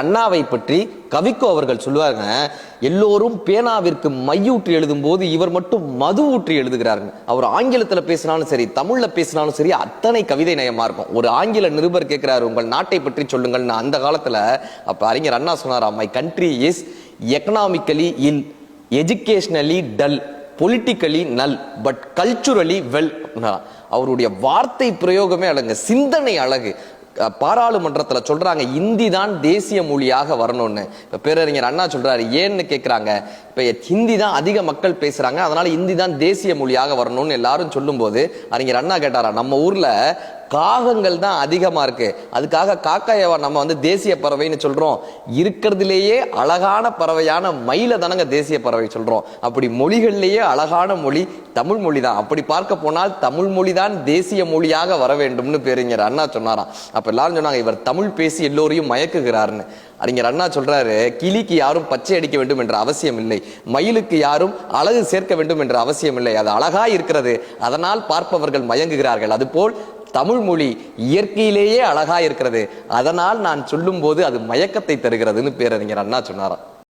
அண்ணாவை பற்றி கவிக்கோ அவர்கள் சொல்லுவாங்க எல்லோரும் பேனாவிற்கு மையூற்றி எழுதும் போது இவர் மட்டும் மது ஊற்றி எழுதுகிறாருங்க. அவர் ஆங்கிலத்துல பேசினாலும் சரி தமிழ்ல பேசினாலும் சரி அத்தனை கவிதை நயமா இருக்கும். ஒரு ஆங்கில நிருபர் கேட்கிறாரு உங்கள் நாட்டை பற்றி சொல்லுங்கள்னு அந்த காலத்துல அப்ப அறிஞர் அண்ணா சொன்னாரா my country is economically ill educationally dull politically null but culturally well அவருடைய வார்த்தை பிரயோகமே அழகு சிந்தனை அழகு. பாராளுமன்றத்தில் சொல்றாங்க இந்தி தான் தேசிய மொழியாக வரணும்னு. இப்போ பேரறிஞர் அண்ணா சொல்றாரு ஏன்னு கேட்குறாங்க இப்போ ஹிந்தி தான் அதிக மக்கள் பேசுறாங்க அதனால இந்தி தான் தேசிய மொழியாக வரணும்னு எல்லாரும் சொல்லும்போது அறிஞர் அண்ணா கேட்டாரா நம்ம ஊர்ல காகங்கள் தான் அதிகமாக இருக்கு. அதுக்காக காக்காயவா நம்ம வந்து தேசிய பறவைன்னு சொல்கிறோம் இருக்கிறதுலேயே அழகான பறவையான மயில தானங்க தேசிய பறவை சொல்கிறோம் அப்படி மொழிகள்லேயே அழகான மொழி தமிழ் மொழி தான். அப்படி பார்க்க போனால் தமிழ் மொழி தான் தேசிய மொழியாக வர வேண்டும்னு பேருஞர் அண்ணா சொன்னாராம். அப்போ எல்லாரும் சொன்னாங்க இவர் தமிழ் பேசி எல்லோரையும் மயக்குகிறார்னு. அறிஞர் அண்ணா சொல்றாரு கிளிக்கு யாரும் பச்சை அடிக்க வேண்டும் என்ற அவசியம் இல்லை. மயிலுக்கு யாரும் அழகு சேர்க்க வேண்டும் என்ற அவசியம் இல்லை. அது அழகா இருக்கிறது. அதனால் பார்ப்பவர்கள் மயங்குகிறார்கள். அதுபோல் தமிழ் மொழி இயற்கையிலேயே அழகா இருக்கிறது. அதனால் நான் சொல்லும்போது அது மயக்கத்தை தருகிறதுன்னு பேரறிஞர் அண்ணா சொன்னாராம்.